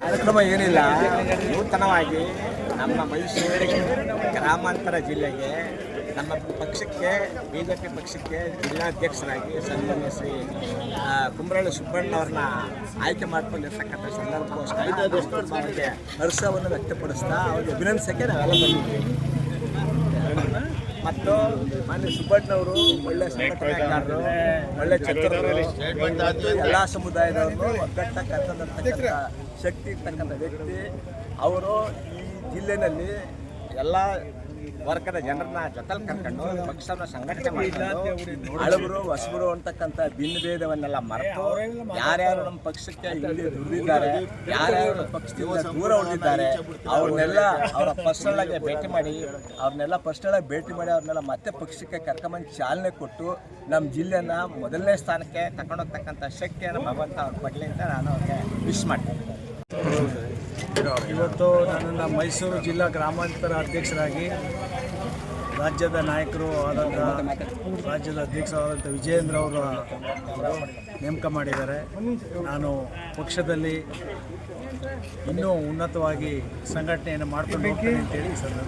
ಕಾರ್ಯಕ್ರಮ ಏನಿಲ್ಲ ನೂತನವಾಗಿ ನಮ್ಮ ಮೈಸೂರು ಗ್ರಾಮಾಂತರ ಜಿಲ್ಲೆಗೆ ನಮ್ಮ ಪಕ್ಷಕ್ಕೆ ಬಿ ಜೆ ಪಿ ಪಕ್ಷಕ್ಕೆ ಜಿಲ್ಲಾಧ್ಯಕ್ಷರಾಗಿ ಸನ್ಮಾನ್ಯ ಶ್ರೀ ಕುಂಬ್ರಳ್ಳಿ ಸುಬ್ಬಣ್ಣವ್ರನ್ನ ಆಯ್ಕೆ ಮಾಡ್ಕೊಂಡಿರ್ತಕ್ಕಂಥ ಸಂದರ್ಭ ಹರ್ಷವನ್ನು ವ್ಯಕ್ತಪಡಿಸ್ತಾ ಅವ್ರಿಗೆ ಅಭಿನಂದಿಸೋಕ್ಕೆ ನಾವೆಲ್ಲ ಬಂದಿದ್ವಿ ಮತ್ತು ಮಾನ್ಯ ಸುಬ್ಬಣ್ಣವರು ಒಳ್ಳೆ ಸಂಘಟನೆಕಾರರು ಒಳ್ಳೆ ಮತ್ತು ಎಲ್ಲ ಸಮುದಾಯದವರು ಒಗ್ಗಟ್ಟಾಗಿ ಶಕ್ತಿ ಇರ್ತಕ್ಕಂಥ ವ್ಯಕ್ತಿ. ಅವರು ಈ ಜಿಲ್ಲೆಯಲ್ಲಿ ಎಲ್ಲ ವರ್ಗದ ಜನರನ್ನ ಜೊತೆಲಿ ಕರ್ಕೊಂಡು ಪಕ್ಷವನ್ನು ಸಂಘಟನೆ ಮಾಡಿಕೊಂಡು ಹಳಬರು ಹೊಸಬರು ಅಂತಕ್ಕಂಥ ಭಿನ್ನ ಭೇದವನ್ನೆಲ್ಲ ಮರೆತು ಯಾರ್ಯಾರು ನಮ್ಮ ಪಕ್ಷಕ್ಕೆ ಇಲ್ಲಿ ದುಡಿದಿದ್ದಾರೆ ಯಾರ್ಯಾರು ಪಕ್ಷದಿಂದ ದೂರ ಉಳಿದಿದ್ದಾರೆ ಅವ್ರನ್ನೆಲ್ಲ ಅವರ ಪರ್ಸನಲ್ ಆಗಿ ಭೇಟಿ ಮಾಡಿ ಅವ್ರನ್ನೆಲ್ಲ ಪರ್ಸನಲ್ ಆಗಿ ಭೇಟಿ ಮಾಡಿ ಅವ್ರನ್ನೆಲ್ಲ ಮತ್ತೆ ಪಕ್ಷಕ್ಕೆ ಕರ್ಕೊಂಬಂದು ಚಾಲನೆ ಕೊಟ್ಟು ನಮ್ಮ ಜಿಲ್ಲೆನ ಮೊದಲನೇ ಸ್ಥಾನಕ್ಕೆ ತಗೊಂಡೋಗ್ತಕ್ಕಂಥ ಶಕ್ತಿಯನ್ನು ಭಗವಂತ ಅವ್ರ ಕೊಡಲಿ ಅಂತ ನಾನು ಅವ್ರಿಗೆ ವಿಶ್ ಮಾಡ್ತೀನಿ. ಇವತ್ತು ನನ್ನನ್ನು ಮೈಸೂರು ಜಿಲ್ಲಾ ಗ್ರಾಮಾಂತರ ಅಧ್ಯಕ್ಷರಾಗಿ ರಾಜ್ಯದ ನಾಯಕರು ಆದಂಥ ರಾಜ್ಯದ ಅಧ್ಯಕ್ಷರಾದಂಥ ವಿಜಯೇಂದ್ರ ಅವರು ನೇಮಕ ಮಾಡಿದ್ದಾರೆ. ನಾನು ಪಕ್ಷದಲ್ಲಿ ಇನ್ನೂ ಉನ್ನತವಾಗಿ ಸಂಘಟನೆಯನ್ನು ಮಾಡ್ಕೊಂಡು ಹೋಗ್ತೇನೆ ಅಂತೇಳಿ ಸರ್